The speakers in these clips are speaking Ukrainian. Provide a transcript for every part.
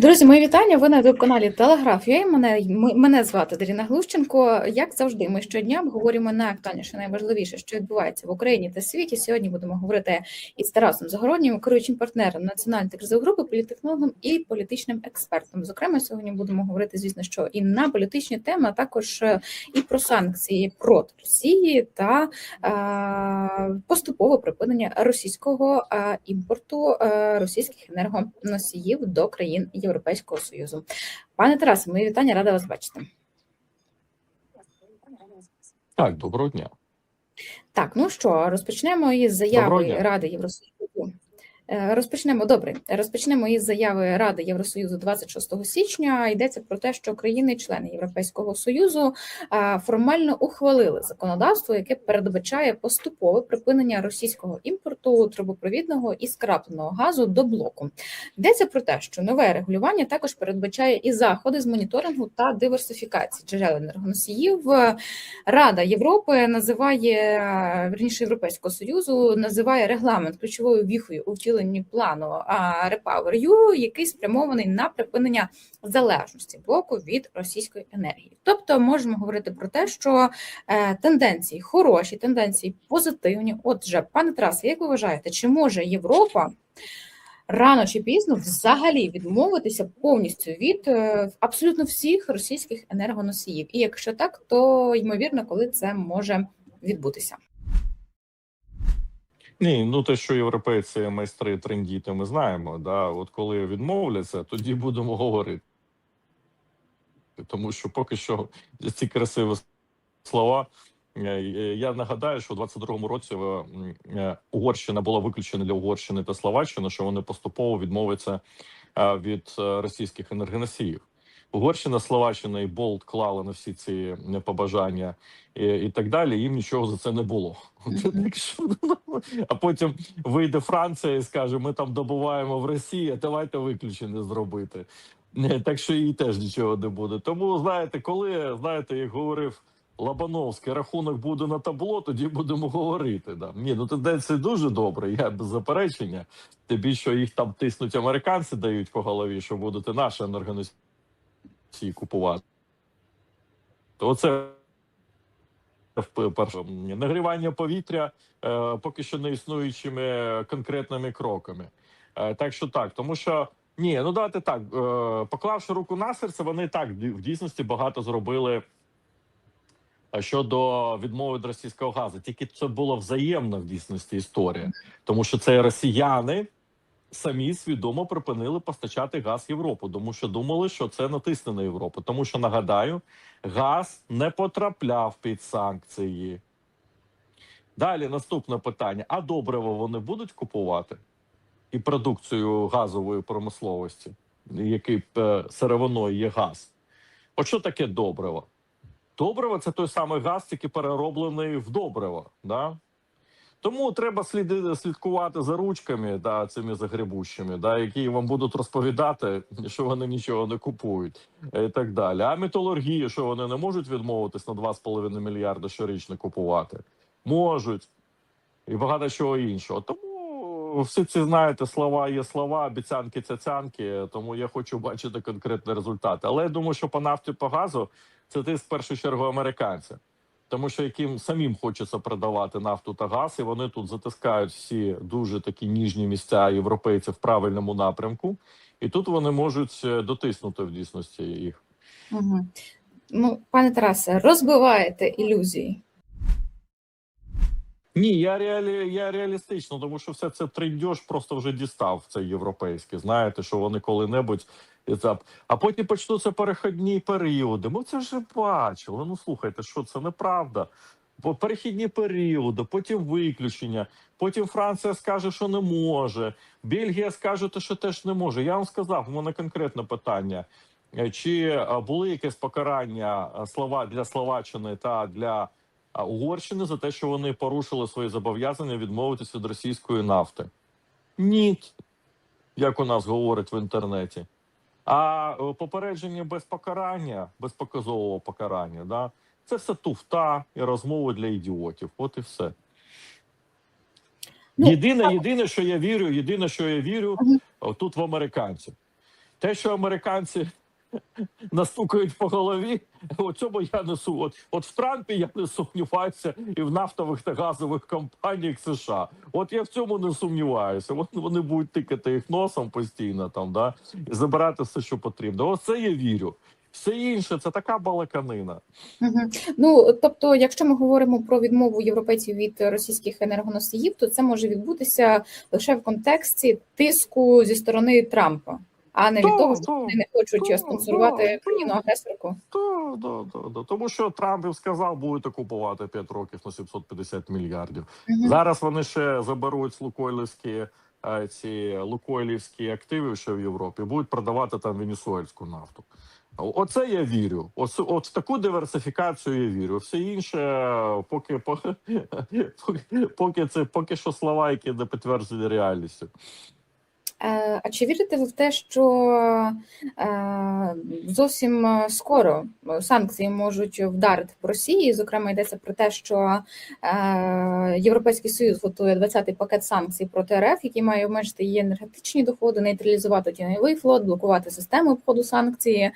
Друзі, мої вітання. Ви на ютуб-каналі Телеграф. Я мене м- мене звати Даріна Глущенко. Як завжди, ми щодня обговорюємо найактуальніше, найважливіше, що відбувається в Україні та світі. Сьогодні будемо говорити із Тарасом Загороднім, керуючим партнером національної кризової групи, політтехнологом і політичним експертом. Зокрема, сьогодні будемо говорити, звісно, що і на політичні теми, а також е, і про санкції проти Росії та е, поступове припинення російського е, імпорту е, російських енергоносіїв до країн Європейського Союзу. Пане Тарасе, мої вітання, рада вас бачити. Так, доброго дня. Так, ну що, розпочнемо із заяви. Ради Євросоюзу. Е, Розпочнемо добре. Розпочнемо із заяви Ради Євросоюзу 26 січня. Йдеться про те, що країни-члени Європейського союзу формально ухвалили законодавство, яке передбачає поступове припинення російського імпорту трубопровідного і скрапленого газу до блоку. Йдеться про те, що нове регулювання також передбачає і заходи з моніторингу та диверсифікації джерел енергоносіїв. Рада Європи називає верніше Європейського союзу, називає регламент ключовою віхою у втіленні плану а, REPowerEU, який спрямований на припинення залежності блоку від російської енергії. Тобто можемо говорити про те, що е, тенденції хороші, тенденції позитивні. Отже, пане Тарасе, як ви вважаєте, чи може Європа? Рано чи пізно взагалі відмовитися повністю від е, абсолютно всіх російських енергоносіїв. І якщо так, то ймовірно, коли це може відбутися. Ні, ну те, що європейці майстри трендіти, ми знаємо. Да? От коли відмовляться, тоді будемо говорити. Тому що поки що ці красиві слова. Е, е, Я нагадаю, що у 22-му році е, Угорщина була виключена для Угорщини та Словаччини, що вони поступово відмовляться від російських енергоносіїв. Угорщина, Словаччина і Болт клали на всі ці е, побажання і, і так далі. Їм нічого за це не було. Ну, а потім вийде Франція і скаже: ми там добуваємо в Росії, давайте виключення зробити. Е, Так що їй теж нічого не буде. Тому знаєте, коли знаєте, як говорив Лабановський, рахунок буде на табло, тоді будемо говорити. Да. Ні, ну тенденції дуже добре, я без заперечення. Тим більше що їх там тиснуть американці, дають по голові, що будете наші енергоносії купувати. То оце в- перше нагрівання повітря е, поки що не існуючими конкретними кроками. Е, так що так, тому що ні, ну давайте так. Е, поклавши руку на серце, вони так в дійсності багато зробили е, щодо відмови від російського газу. Тільки це було взаємна в дійсності історія, тому що це росіяни. Самі свідомо припинили постачати газ Європу, тому що думали, що це натисне на Європу. Тому що нагадаю, газ не потрапляв під санкції. Далі наступне питання: а добриво вони будуть купувати і продукцію газової промисловості, який е, сировиною є газ. От що таке добриво? Добриво це той самий газ, тільки перероблений в добриво. Да? Тому треба слідкувати за ручками, да, цими загребущими, да, які вам будуть розповідати, що вони нічого не купують е, і так далі. А металургії, що вони не можуть відмовитись на 2,5 мільярда щорічно купувати? Можуть. І багато чого іншого. Тому всі ці знаєте, слова є слова, обіцянки цяцянки. Тому я хочу бачити конкретні результати. Але я думаю, що по нафті по газу це тиск в першу чергу американця. Тому що яким самим хочеться продавати нафту та газ, і вони тут затискають всі дуже такі ніжні місця європейців в правильному напрямку, і тут вони можуть е, дотиснути в дійсності їх. Угу. Ну, пане Тарасе, розбиваєте ілюзії. Ні, я реалі, я реалістично, тому що все це трендьош просто вже дістав цей європейський. Знаєте, що вони коли-небудь це- а потім почнуться перехідні періоди. Ми це вже бачили. Ну слухайте, що це неправда. Перехідні періоди, потім виключення, потім Франція скаже, що не може. Бельгія скаже, що теж не може. Я вам сказав, у мене конкретне питання. Е, Чи е, були якесь покарання е, слова для Словаччини та для Угорщини за те, що вони порушили свої зобов'язання відмовитись від російської нафти? Ні, як у нас говорять в інтернеті. А е, попередження без покарання, без показового покарання, да, це все туфта і розмови для ідіотів. От і все. Ну, єдине, єдине, що я вірю, єдине, що я вірю, тут в американців. Те, що американці настукають по голові, у цьому я несу. От, от в Трампі я не сумніваюся, і в нафтових та газових компаніях США. От я в цьому не сумніваюся. От вони будуть тикати їх носом постійно там, да, і забирати все, що потрібно. Оце я вірю. Все інше це така балаканина. Мгм. Ну тобто, якщо ми говоримо про відмову європейців від російських енергоносіїв, то це може відбутися лише в контексті тиску зі сторони Трампа, а не від того, що вони не хочуть спонсорувати да, країну агресорку. Тому що Трамп сказав, будете купувати 5 років на 750 мільярдів. Зараз вони ще заберуть з Лукойлівські е, ці лукойлівські активи ще в Європі, будуть продавати там венесуельську нафту. Оце я вірю. Оце, от в таку диверсифікацію я вірю. Все інше, поки, поки, поки це поки що слова, які не підтверджені реальністю. Е, А чи вірите ви в те, що е, зовсім е, скоро санкції можуть вдарити по Росії? Зокрема, йдеться про те, що Європейський Союз готує 20-й пакет санкцій проти РФ, який має обмежити її енергетичні доходи, нейтралізувати тіньовий флот, блокувати систему обходу санкції.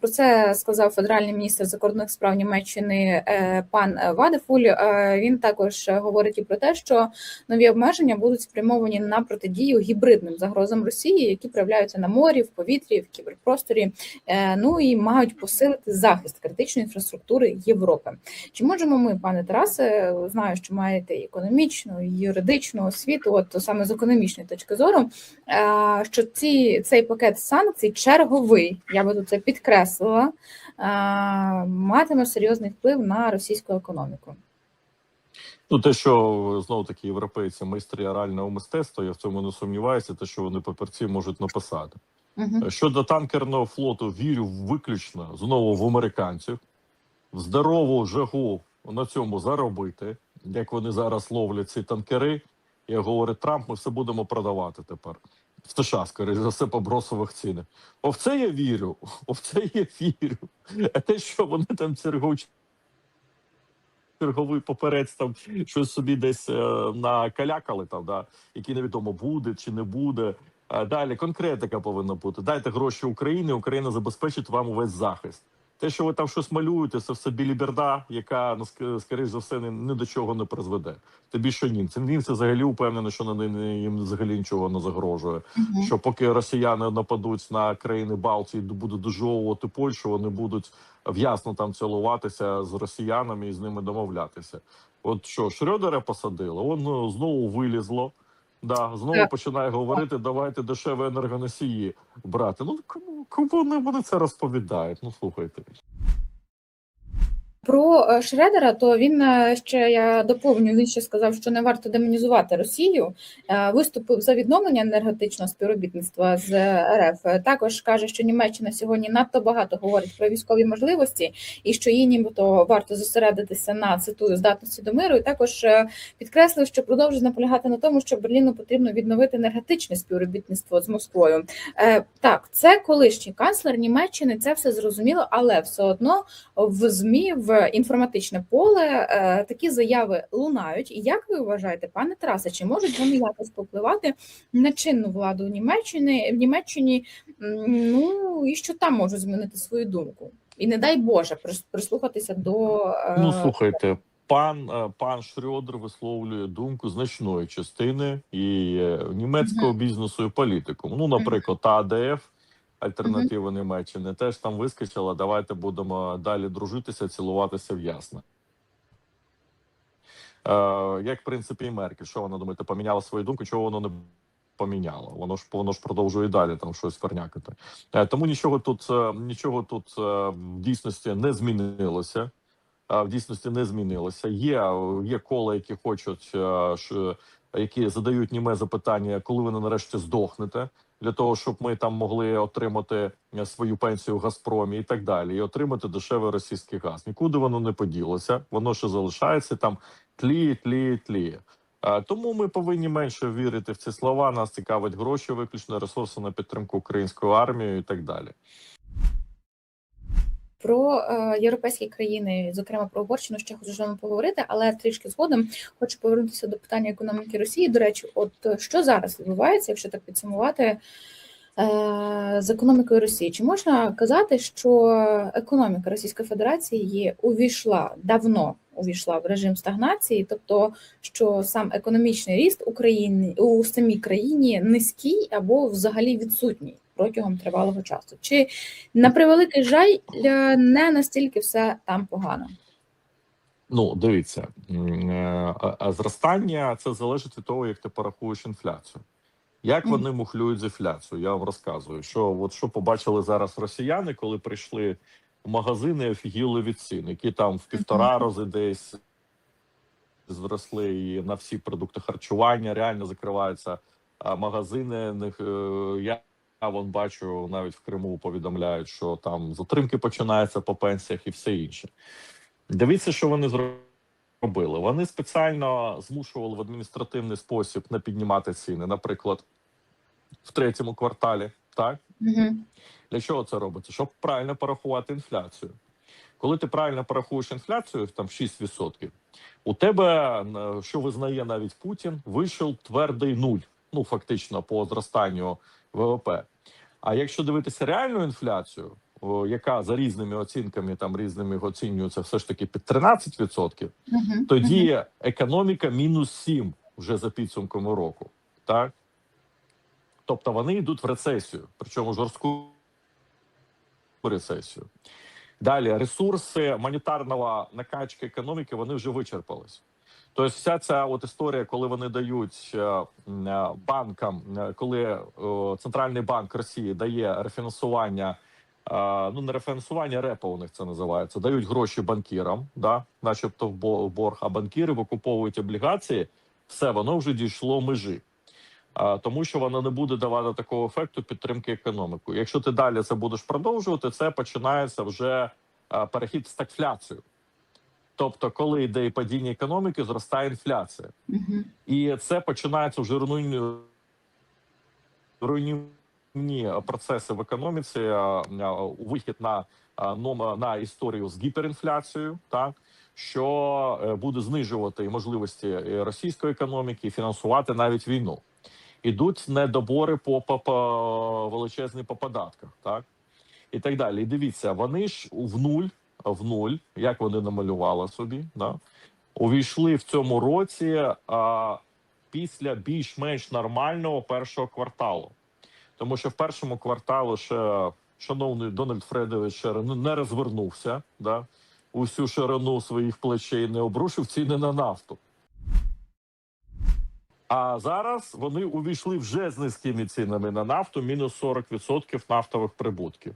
Про це сказав федеральний міністр закордонних справ Німеччини пан Вадефуль. Він також говорить і про те, що нові обмеження будуть спрямовані на протидію гібридним загрозам Росії, які проявляються на морі, в повітрі, в кіберпросторі. е, Ну і мають посилити захист критичної інфраструктури Європи. Чи можемо ми, пане Тарасе, знаю, що маєте економічну, і юридичну освіту, от саме з економічної точки зору, е, що ці цей пакет санкцій черговий, я би тут це підкреслила, е, матиме серйозний вплив на російську економіку. Ну, те, що знову таки європейці майстри орального мистецтва, я в цьому не сумніваюся, те, що вони папірці можуть написати. Угу. Щодо танкерного флоту, вірю виключно знову в американців, в здорову жагу на цьому заробити, як вони зараз ловлять ці танкери. Як говорить Трамп, ми все будемо продавати тепер. В США, скоріше за все, по бросових цінах. О, в це я вірю. О, в це я вірю. А те, що вони там чергові черговий поперець там щось собі десь е, накалякали там, да, які невідомо буде чи не буде. А далі конкретика повинна бути. Дайте гроші Україні, Україна забезпечить вам увесь захист. Те, що ви там щось малюєте, це все біліберда, яка ну, ск- скоріш за все ні, до чого не призведе. Тим більше німці. Німці взагалі впевнені, що на їм взагалі нічого не загрожує. Що поки росіяни нападуть на країни Балтії, будуть дожовувати Польщу, вони будуть в'ясно там цілуватися з росіянами і з ними домовлятися. От що Шрёдера посадили, воно знову вилізло. Да, знову Так. починає говорити: давайте дешеві енергоносії брати. Ну кому кому вони вони це розповідають? Ну слухайте. Про е, Шредера, то він е, ще я доповню. Він ще сказав, що не варто демонізувати Росію. Е, Виступив за відновлення енергетичного співробітництва з РФ. Також каже, що Німеччина сьогодні надто багато говорить про військові можливості, і що їй нібито варто зосередитися на цитую здатності до миру. І також підкреслив, що продовжує наполягати на тому, що Берліну потрібно відновити енергетичне співробітництво з Москвою. Так, це колишній канцлер Німеччини. Це все зрозуміло, але все одно в змі в інформатичне поле е, такі заяви лунають. І як ви вважаєте, пане Тарасе, чи можуть вони якось попливати на чинну владу Німеччини в Німеччині? Ну і що там можуть змінити свою думку? І не дай Боже прис- прислухатися до е, Ну слухайте, пан е, пан Шрёдер висловлює думку значної частини і німецького бізнесу і політику. Ну, наприклад, АДФ. Альтернатива Німеччини теж там вискочила. Давайте будемо далі дружитися, цілуватися в ясно. Е, як в принципі і Меркель, що вона думаєте, поміняла свою думку, чого воно не поміняло? Воно ж воно ж продовжує далі там щось пернякати. Е, тому нічого тут е, нічого тут е, в дійсності не змінилося. Е, В дійсності не змінилося. Є, є кола, які хочуть, які задають німе запитання, коли ви нарешті здохнете, для того, щоб ми там могли отримати е, свою пенсію в Газпромі і так далі, і отримати дешевий російський газ. Нікуди воно не поділося, воно ще залишається там, тліє, тліє, тліє. Е, Тому ми повинні менше вірити в ці слова. Нас цікавить гроші, виключно ресурси на підтримку української армії і так далі. Про е, європейські країни, зокрема про Угорщину, ще хочу з вами поговорити, але трішки згодом хочу повернутися до питання економіки Росії. До речі, от е, що зараз відбувається, якщо так підсумувати, е, з економікою Росії. Чи можна казати, що економіка Російської Федерації увійшла давно увійшла в режим стагнації, тобто що сам економічний ріст України у самій країні низький або взагалі відсутній протягом тривалого часу? Чи на превеликий жаль е, не настільки все там погано? Ну, дивіться, е, зростання це залежить від того, як ти порахуєш інфляцію. Як вони мухлюють з інфляцією? Я вам розказую, що от що побачили зараз росіяни, коли прийшли в магазини, офігіли від цін, які там в півтора рази десь зросли і на всі продукти харчування реально закриваються а, магазини. е, я вон бачу навіть в Криму повідомляють, що там затримки починаються по пенсіях і все інше. Дивіться, що вони зробили. Вони спеціально змушували в адміністративний спосіб не піднімати ціни, наприклад, в третьому кварталі. Так Угу. для чого це робиться? Щоб правильно порахувати інфляцію. Коли ти правильно порахуєш інфляцію, там 6%, у тебе, що визнає навіть Путін, вийшов твердий нуль. Ну фактично по зростанню ВВП. А якщо дивитися реальну інфляцію, о, яка за різними оцінками там різними оцінюється все ж таки під 13%, Угу. тоді економіка мінус 7 вже за підсумками року. Так? Тобто вони йдуть в рецесію, причому жорстку рецесію. Далі ресурси монетарного накачки економіки вони вже вичерпались. Тобто, вся ця от історія, коли вони дають е, е, банкам, е, коли центральний банк Росії дає рефінансування, ну не рефінансування, репо у них це називається, дають гроші банкірам, да, начебто в бо- борг, а банкіри викуповують облігації, все воно вже дійшло межі. Тому що воно не буде давати такого ефекту підтримки економіки. Якщо ти далі це будеш продовжувати, це починається вже перехід в стагфляцію. Тобто, коли йде падіння економіки, зростає інфляція, і це починаються вже руйнівні, руйнівні процеси в економіці, вихід на, на історію з гіперінфляцією, так що е, буде знижувати можливості російської економіки, фінансувати навіть війну. Ідуть недобори по, по, по величезні по податках, так і так далі. І дивіться, вони ж в нуль, в нуль, як вони намалювали собі, да, увійшли в цьому році а, після більш-менш нормального першого кварталу. Тому що в першому кварталі ще шановний Дональд Фредович не не розвернувся, да, усю ширину своїх плечей не обрушив ціни на нафту. А зараз вони увійшли вже з низькими цінами на нафту, мінус 40% нафтових прибутків.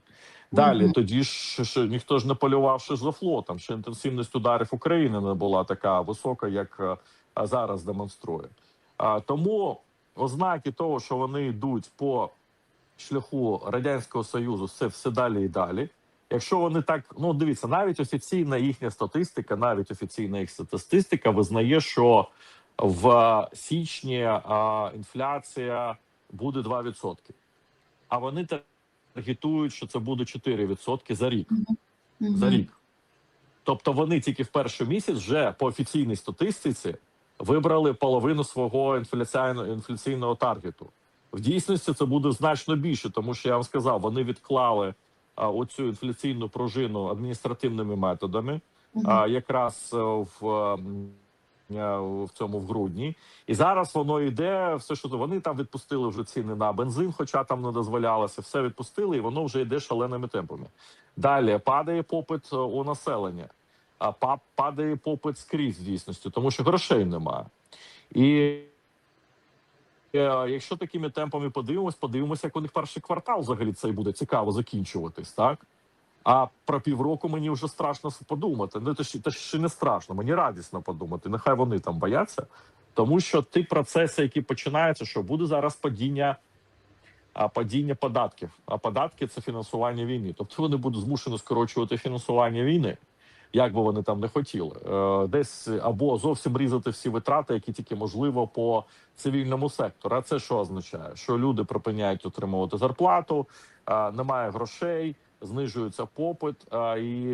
Далі Мгм. тоді ж ще ніхто ж не полював ще за флотом. Ще інтенсивність ударів України не була така висока, як е, а зараз демонструє. А, тому ознаки того, що вони йдуть по шляху радянського союзу, це все далі і далі. Якщо вони так, ну дивіться, навіть офіційна їхня статистика, навіть офіційна їх статистика визнає, що в січні інфляція буде 2%. А вони таргетують, що це буде 4% за рік. За рік. Тобто вони тільки в перший місяць вже по офіційній статистиці вибрали половину свого інфляційного, інфляційного таргету. В дійсності це буде значно більше, тому що я вам сказав, вони відклали а, оцю інфляційну пружину адміністративними методами а, якраз е, в, в цьому в грудні. І зараз воно йде. Все, що вони там відпустили вже ціни на бензин, хоча там не дозволялося, все відпустили, і воно вже йде шаленими темпами. Далі падає попит е, у населення, а падає попит скрізь дійсності, тому що грошей немає. І е, якщо такими темпами подивимось, подивимося, як у них перший квартал взагалі цей буде цікаво закінчуватись, так? А про півроку мені вже страшно подумати. Ну, це ж це ще не страшно, мені радісно подумати. Нехай вони там бояться, тому що ті процеси, які починаються, що буде зараз падіння, а, падіння податків. А податки це фінансування війни. Тобто вони будуть змушені скорочувати фінансування війни, як би вони там не хотіли. Е, десь або зовсім різати всі витрати, які тільки можливо по цивільному сектору. А це що означає? Що люди припиняють отримувати зарплату, немає грошей знижується попит, а, і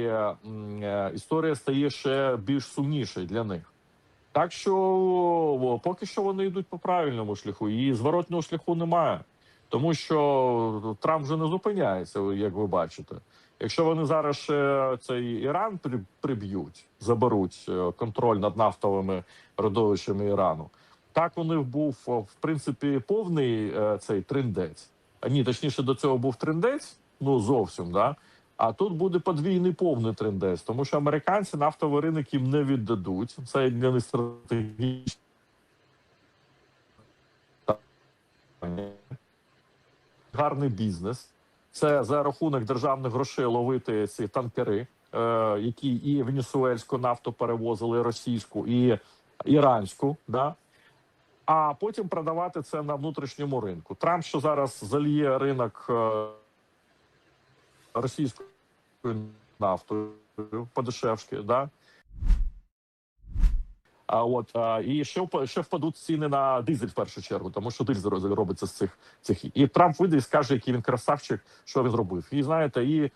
е, історія стає ще більш сумнішою для них. Так що поки що вони йдуть по правильному шляху, і зворотнього шляху немає. тому що Трамп вже не зупиняється, як ви бачите. Якщо вони зараз ще цей Іран приб'ють, заберуть е, контроль над нафтовими родовищами Ірану, так них був в принципі повний е, цей триндець. А ні, точніше до цього був триндець, ну зовсім да. А тут буде подвійний повний трендець, тому що американці нафтовий ринок їм не віддадуть. Це для них стратегічно. Гарний бізнес. Це за рахунок державних грошей ловити ці танкери, е, які і венесуельську нафту перевозили, російську, і іранську. Да? А потім продавати це на внутрішньому ринку. Трамп, що зараз зальє ринок е, російською нафтою подешевшки, да? А от а, і ще ще впадуть ціни на дизель в першу чергу, тому що дизель робиться з цих цих. І Трамп вийде і скаже, який він красавчик, що він зробив. І знаєте, і,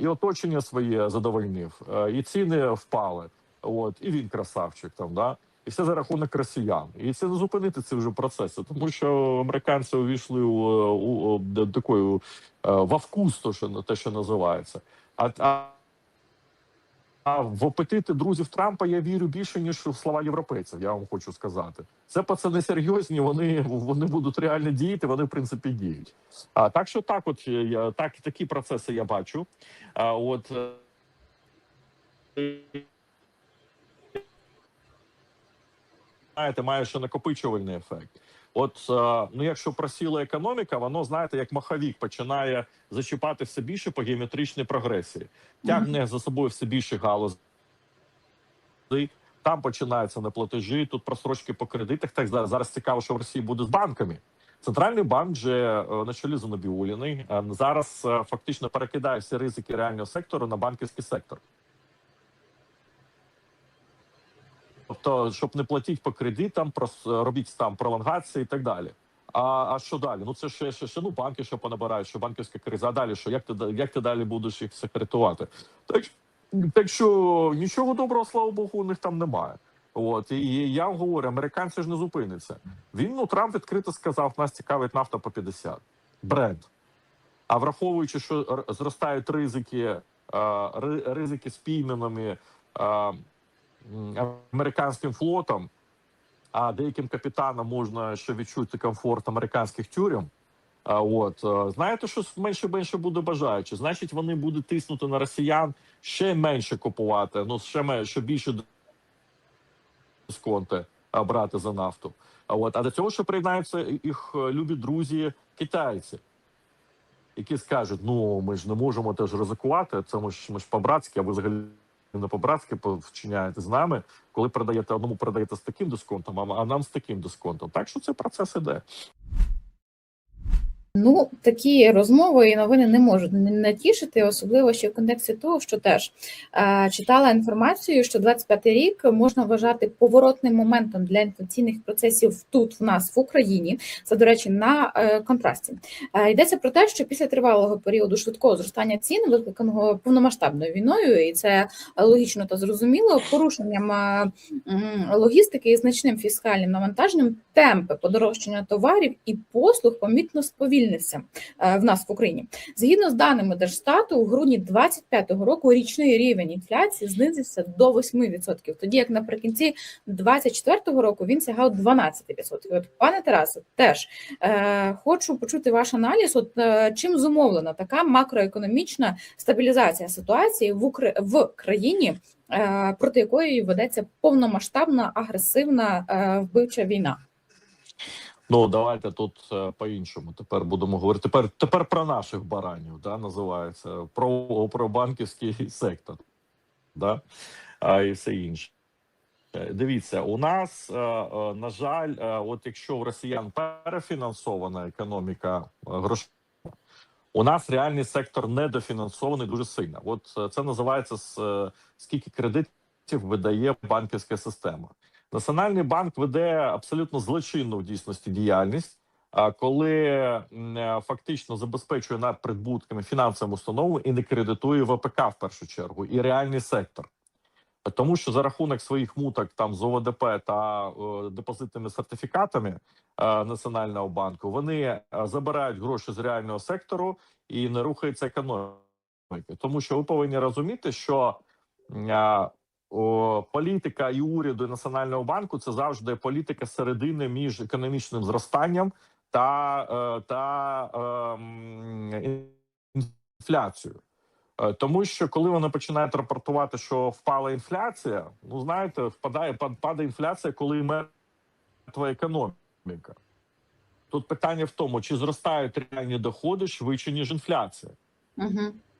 і оточення своє задовольнив, е, і ціни впали. От і він красавчик там, да. І все за рахунок росіян. І це зупинити ці вже процеси, тому що американці увійшли у, у, у до такої е, во вкус, то що те, що називається. А, а, а в апетити друзів Трампа я вірю більше ніж в слова європейців. Я вам хочу сказати. Це пацани серйозні. Вони вони будуть реально діяти. Вони в принципі діють. А так що так, от я так такі процеси я бачу. А от е, знаєте, має ще накопичувальний ефект. От е, ну, якщо просіла економіка, воно знаєте, як маховік починає зачіпати все більше по геометричній прогресії, тягне за собою все більше галузей. Там починаються неплатежі, тут просрочки по кредитах. Так зараз цікаво, що в Росії буде з банками. Центральний банк вже е, на чолі Занобіуліний е, зараз фактично перекидає всі ризики реального сектору на банківський сектор. Тобто, щоб не платити по кредитам, робіть там пролонгації і так далі. А, а що далі? Ну це ще, ще, ще ну банки, що понабирають, що банківська криза. А далі що? Як ти як ти далі будеш їх секретувати? Так, так що нічого доброго, слава Богу, у них там немає. От і я вам говорю, американці ж не зупиняться. Він ну Трамп відкрито сказав: нас цікавить нафта по 50. Бренд. А враховуючи, що зростають ризики, е, ризики з американським флотом, а деяким капітанам можна ще відчути комфорт американських тюрем. А от е, знаєте, що менше менше буде бажаючи. Значить, вони будуть тиснути на росіян ще менше купувати. Ну ще менше ще більше дисконти брати за нафту. А от а до цього ще приєднаються їх е, любі друзі китайці, які скажуть: ну ми ж не можемо теж ризикувати. Це ми ж ми ж по-братськи, а ви взагалі не по-братськи вчиняєте з нами, коли передаєте одному, передаєте з таким дисконтом, а нам з таким дисконтом. Так що цей процес іде. Ну, такі розмови і новини не можуть не натішити, особливо ще в контексті того, що теж е, читала інформацію, що 25-й рік можна вважати поворотним моментом для інфляційних процесів тут, в нас в Україні. Це, до речі, на е, контрасті. Е, йдеться про те, що після тривалого періоду швидкого зростання цін, викликаного повномасштабною війною, і це логічно та зрозуміло, порушенням е, м, логістики і значним фіскальним навантаженням темпи подорожчання товарів і послуг помітно сповільнився е, в нас в Україні. Згідно з даними Держстату, у грудні 2025 року річний рівень інфляції знизився до 8%, тоді як наприкінці 2024 року він сягав 12%. От, пане Тарасе, теж е, хочу почути ваш аналіз. От е, чим зумовлена така макроекономічна стабілізація ситуації в Укра... в країні, е, проти якої ведеться повномасштабна агресивна е, вбивча війна? Ну давайте тут е, по-іншому. Тепер будемо говорити. Тепер тепер про наших баранів, да, називається про, про банківський сектор, да, а, і все інше. Е, Дивіться, у нас е, на жаль, от якщо в росіян перефінансована економіка грошей, у нас реальний сектор недофінансований дуже сильно. От це називається скільки кредитів видає банківська система. Національний банк веде абсолютно злочинну в дійсності діяльність, коли е, фактично забезпечує над прибутками фінансовим установам і не кредитує ВПК в першу чергу і реальний сектор. Тому що за рахунок своїх муток там з ОВДП та е, депозитними сертифікатами е, Національного банку вони е, забирають гроші з реального сектору і не рухається економіка. Тому що ви повинні розуміти, що е, політика і уряду і Національного банку це завжди політика середини між економічним зростанням та, е, та ем, інфляцією. Е, Тому що коли вони починають рапортувати, що впала інфляція, ну знаєте, впадає пад- падає інфляція, коли мертва економіка. Тут питання в тому, чи зростають реальні доходи швидше, ніж інфляція.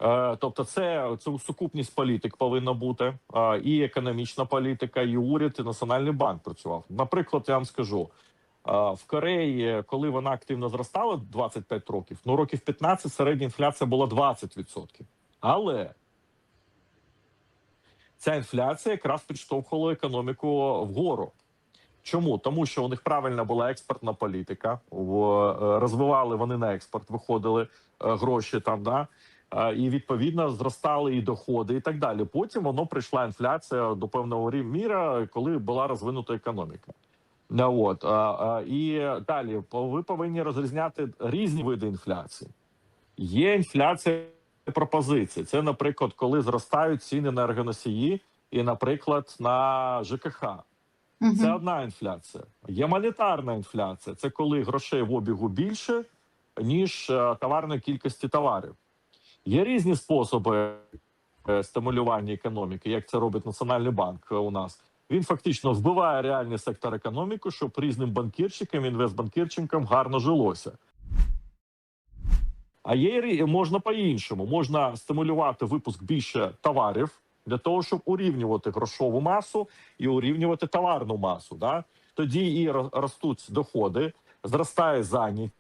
Е, Тобто, це, це сукупність політик повинна бути і економічна політика, і уряд, і національний банк працював. Наприклад, я вам скажу е, в Кореї, коли вона активно зростала 25 років, ну років 15 середня інфляція була 20%. Але ця інфляція якраз підштовхувала економіку вгору. Чому? Тому що у них правильна була експортна політика, е, розвивали вони на експорт, виходили е, гроші там, да Е, і відповідно зростали і доходи, і так далі. Потім воно прийшла інфляція до певного міра, коли була розвинута економіка. Ну, от, і далі ви повинні розрізняти різні види інфляції. Є інфляція пропозиції. Це, наприклад, коли зростають ціни на енергоносії і, наприклад, на ЖКХ. Це одна інфляція. Є монетарна інфляція. Це коли грошей в обігу більше, ніж е, товарної кількості товарів. Є різні способи е, стимулювання економіки, як це робить Національний банк е, у нас. Він фактично вбиває реальний сектор економіки, щоб різним банкірчикам, інвестбанкірчикам гарно жилося. А є можна по-іншому. Можна стимулювати випуск більше товарів для того, щоб урівнювати грошову масу і урівнювати товарну масу. Да? Тоді і ростуть доходи, зростає зайнятість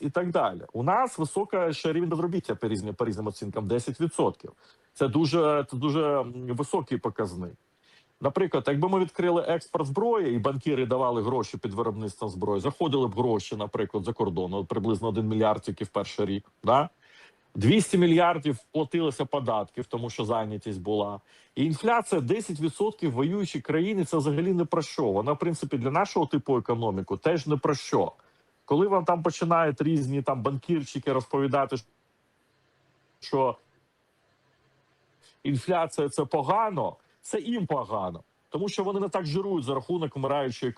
і так далі. У нас висока ще рівень безробіття по різним, по різним оцінкам 10%. Це дуже, це дуже високий показник. Наприклад, якби ми відкрили експорт зброї, і банкіри давали гроші під виробництвом зброї, заходили б гроші, наприклад, за кордон, от приблизно 1 мільярд тільки в перший рік. Да? 200 мільярдів платилося податків, тому що зайнятість була. І інфляція 10% в воюючій країні це взагалі не про що. Вона, в принципі, для нашого типу економіки теж не про що. Коли вам там починають різні там банкірчики розповідати, що інфляція це погано, це їм погано, тому що вони не так жирують за рахунок вмираючої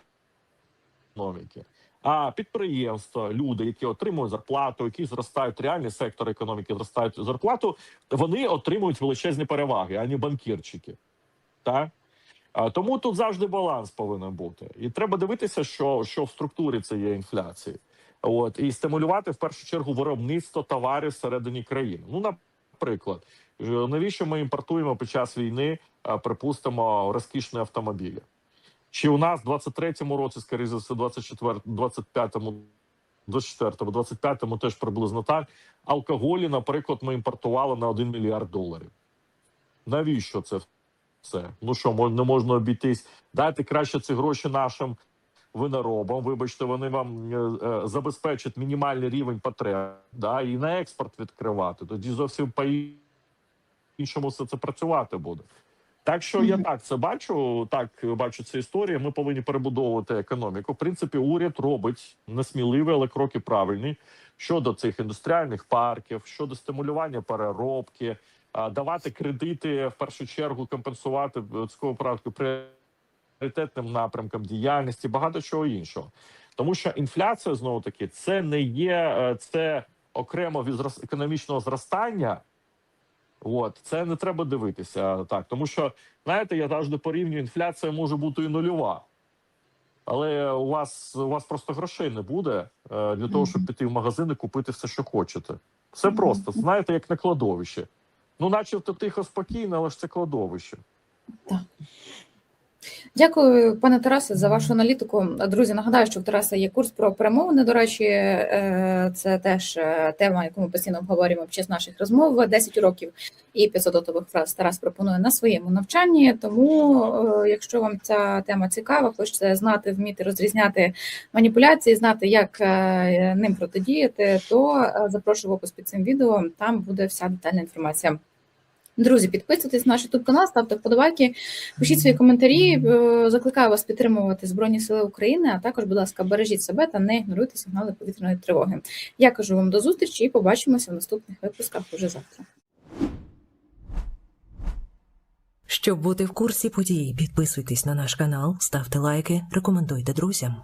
економіки. А підприємства, люди, які отримують зарплату, які зростають реальний сектор економіки, зростають зарплату, вони отримують величезні переваги, а не банкірчики. Так? Тому тут завжди баланс повинен бути. І треба дивитися, що, що в структурі цієї інфляції. От, і стимулювати в першу чергу виробництво товарів всередині країни. Ну, наприклад, навіщо ми імпортуємо під час війни, припустимо, розкішні автомобілі? Чи у нас в 23-му році, скоріше за все, 24, 25-му, 24-му, 25-му теж приблизно так. Алкоголі, наприклад, ми імпортували на 1 мільярд доларів. Навіщо це все? Ну що, не можна обійтись? Дайте краще ці гроші нашим виноробам. Вибачте, вони вам е, е, забезпечать мінімальний рівень потреб, да, і на експорт відкривати. Тоді зовсім по іншому все це працювати буде. Так що я так це бачу. Так бачу цю історію. Ми повинні перебудовувати економіку. В принципі, уряд робить несміливі, але кроки правильні щодо цих індустріальних парків, щодо стимулювання переробки, давати кредити в першу чергу, компенсувати цього практику пріоритетним напрямкам діяльності, багато чого іншого. Тому що інфляція знову таки це не є е, це окремо від економічного зростання. От це не треба дивитися так, тому що знаєте, я завжди порівнюю, інфляція може бути і нульова, але у вас у вас просто грошей не буде е, для того, щоб піти в магазин і купити все, що хочете. Все просто знаєте, як на кладовище. Ну, начебто тихо, спокійно, але ж це кладовище. Дякую, пане Тарасе, за вашу аналітику. Друзі, нагадаю, що в Тараса є курс про перемовини. До речі, е, це теж е, тема, яку ми постійно обговорюємо під час наших розмов. 10 уроків і 500 готових фраз Тарас пропонує на своєму навчанні. Тому, е, якщо вам ця тема цікава, хочете знати, вміти розрізняти маніпуляції, знати, як ним протидіяти, то запрошую в опис під цим відео. Там буде вся детальна інформація. Друзі, підписуйтесь на наш YouTube канал, ставте вподобайки, пишіть свої коментарі. Е, Закликаю вас підтримувати Збройні Сили України, а також, будь ласка, бережіть себе та не ігноруйте сигнали повітряної тривоги. Я кажу вам до зустрічі і побачимося в наступних випусках уже завтра. Щоб бути в курсі подій, підписуйтесь на наш канал, ставте лайки, рекомендуйте друзям.